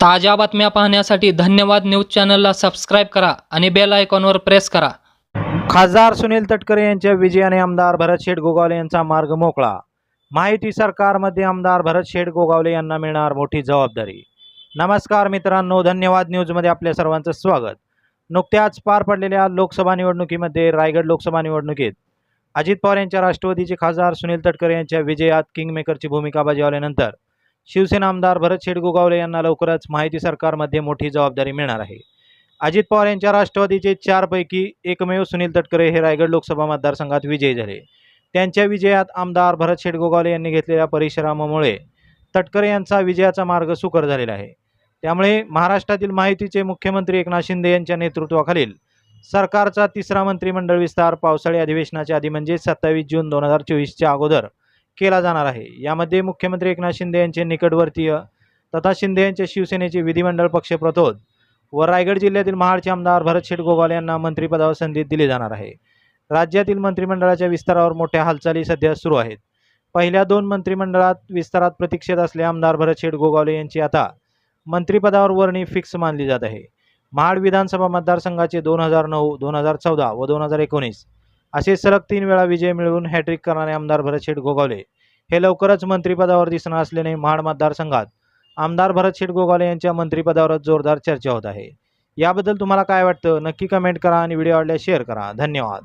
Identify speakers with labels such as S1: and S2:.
S1: ताज्या बातम्या पाहण्यासाठी धन्यवाद न्यूज चॅनलला सबस्क्राईब करा आणि बेल आयकॉनवर प्रेस करा.
S2: खासदार सुनील तटकरे यांच्या विजयाने आमदार भरत शेठ गोगावले यांचा मार्ग मोकळा. माहिती सरकारमध्ये आमदार भरत शेठ गोगावले यांना मिळणार मोठी जबाबदारी. नमस्कार मित्रांनो धन्यवाद न्यूजमध्ये आपल्या सर्वांचं स्वागत. नुकत्याच पार पडलेल्या लोकसभा निवडणुकीमध्ये रायगड लोकसभा निवडणुकीत अजित पवार यांच्या राष्ट्रवादीचे खासदार सुनील तटकरे यांच्या विजयात किंगमेकरची भूमिका बजावल्यानंतर शिवसेना आमदार भरत शेठ गोगावले यांना लवकरच माहिती सरकारमध्ये मोठी जबाबदारी मिळणार आहे. अजित पवार यांच्या राष्ट्रवादीचे चारपैकी एकमेव सुनील तटकरे हे रायगड लोकसभा मतदारसंघात विजयी झाले. त्यांच्या विजयात आमदार भरत शेडगोगावले यांनी घेतलेल्या परिश्रमामुळे तटकरे यांचा विजयाचा मार्ग सुकर झालेला आहे. त्यामुळे महाराष्ट्रातील माहितीचे मुख्यमंत्री एकनाथ शिंदे यांच्या नेतृत्वाखालील सरकारचा तिसरा मंत्रिमंडळ विस्तार पावसाळी अधिवेशनाच्या आधी म्हणजे सत्तावीस जून दोन हजार चोवीसच्या अगोदर केला जाणार आहे. यामध्ये मुख्यमंत्री एकनाथ शिंदे यांचे निकटवर्तीय तथा शिंदे यांच्या शिवसेनेचे विधिमंडळ पक्षप्रतोद व रायगड जिल्ह्यातील महाडचे आमदार भरत शेठ गोगाल यांना मंत्रिपदावर संधी दिली जाणार आहे. राज्यातील मंत्रिमंडळाच्या विस्तारावर मोठ्या हालचाली सध्या सुरू आहेत. पहिल्या दोन मंत्रिमंडळात विस्तारात प्रतीक्षेत असले आमदार भरत शेठ गोगावले यांची आता मंत्रिपदावर वर्णी फिक्स मानली जात आहे. महाड विधानसभा मतदारसंघाचे दोन हजार नऊ दोन हजार चौदा व दोन हजार एकोणीस असे सलग तीन वेळा विजय मिळवून हॅट्रिक करणारे आमदार भरत शेठ गोगावले. हे लवकरच मंत्रिपदावर दिसणार असल्याने महाड मतदारसंघात आमदार भरत शेठ गोगावले यांच्या मंत्रिपदावरच जोरदार चर्चा होत आहे. याबद्दल तुम्हाला काय वाटतं? नक्की कमेंट करा आणि व्हिडिओ आवडल्यास शेअर करा. धन्यवाद.